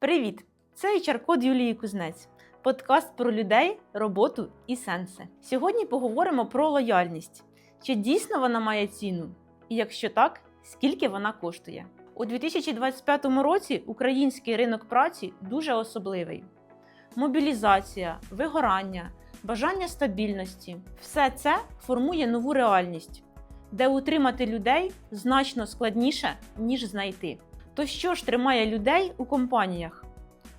Привіт! Це HR-код Юлії Кузнець, подкаст про людей, роботу і сенси. Сьогодні поговоримо про лояльність. Чи дійсно вона має ціну? І якщо так, скільки вона коштує? У 2025 році український ринок праці дуже особливий. Мобілізація, вигорання, бажання стабільності все це формує нову реальність, де утримати людей значно складніше, ніж знайти. То що ж тримає людей у компаніях?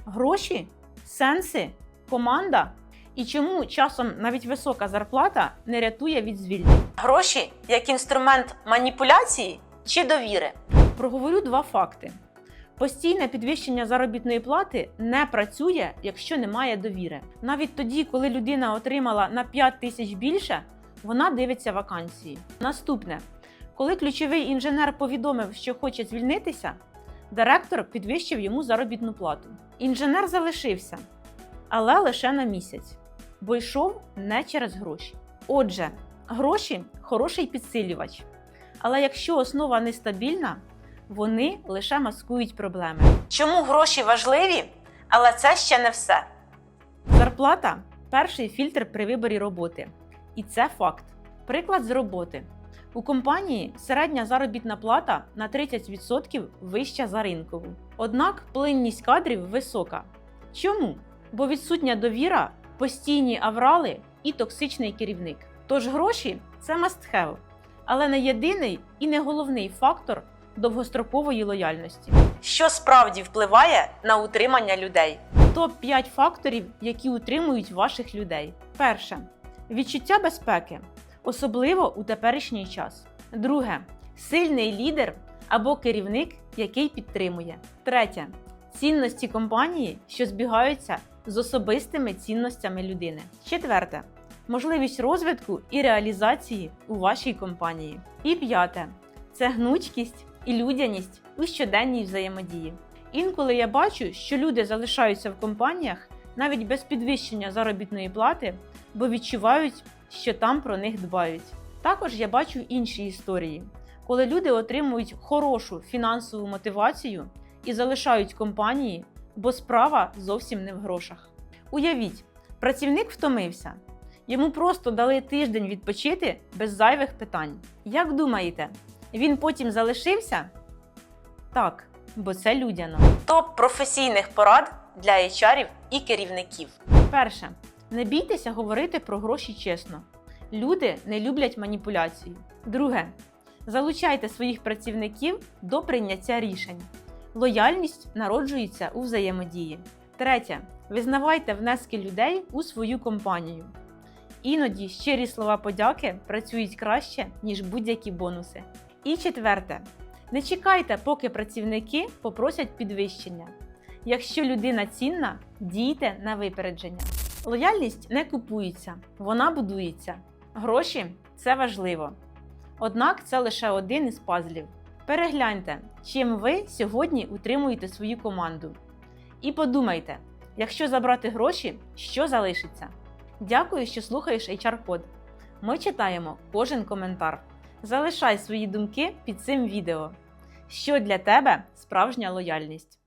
Гроші, сенси, команда? І чому часом навіть висока зарплата не рятує від звільнень? Гроші як інструмент маніпуляції чи довіри? Проговорю два факти. Постійне підвищення заробітної плати не працює, якщо немає довіри. Навіть тоді, коли людина отримала на 5 тисяч більше, вона дивиться вакансії. Наступне, коли ключовий інженер повідомив, що хоче звільнитися, директор підвищив йому заробітну плату. Інженер залишився, але лише на місяць, бо йшов не через гроші. Отже, гроші хороший підсилювач. Але якщо основа нестабільна, вони лише маскують проблеми. Чому гроші важливі, але це ще не все. Зарплата перший фільтр при виборі роботи. І це факт. Приклад з роботи. У компанії середня заробітна плата на 30% вища за ринкову. Однак плинність кадрів висока. Чому? Бо відсутня довіра, постійні аврали і токсичний керівник. Тож гроші це must have, але не єдиний і не головний фактор довгострокової лояльності. Що справді впливає на утримання людей? Топ 5 факторів, які утримують ваших людей. Перше відчуття безпеки, особливо у теперішній час. Друге сильний лідер або керівник, який підтримує. Третє цінності компанії, що збігаються з особистими цінностями людини. Четверте можливість розвитку і реалізації у вашій компанії. І п'яте це гнучкість і людяність у щоденній взаємодії. Інколи я бачу, що люди залишаються в компаніях навіть без підвищення заробітної плати, бо відчувають, що там про них дбають. Також я бачу інші історії, коли люди отримують хорошу фінансову мотивацію і залишають компанії, бо справа зовсім не в грошах. Уявіть, працівник втомився. Йому просто дали тиждень відпочити без зайвих питань. Як думаєте, він потім залишився? Так, бо це людяно. Топ професійних порад для HR і керівників. Перше, не бійтеся говорити про гроші чесно. Люди не люблять маніпуляції. Друге, залучайте своїх працівників до прийняття рішень. Лояльність народжується у взаємодії. Третє, визнавайте внески людей у свою компанію. Іноді щирі слова подяки працюють краще, ніж будь-які бонуси. І четверте, не чекайте, поки працівники попросять підвищення. Якщо людина цінна, дійте на випередження. Лояльність не купується, вона будується. Гроші це важливо. Однак це лише один із пазлів. Перегляньте, чим ви сьогодні утримуєте свою команду. І подумайте, якщо забрати гроші, що залишиться. Дякую, що слухаєш HR-код. Ми читаємо кожен коментар. Залишай свої думки під цим відео. Що для тебе справжня лояльність?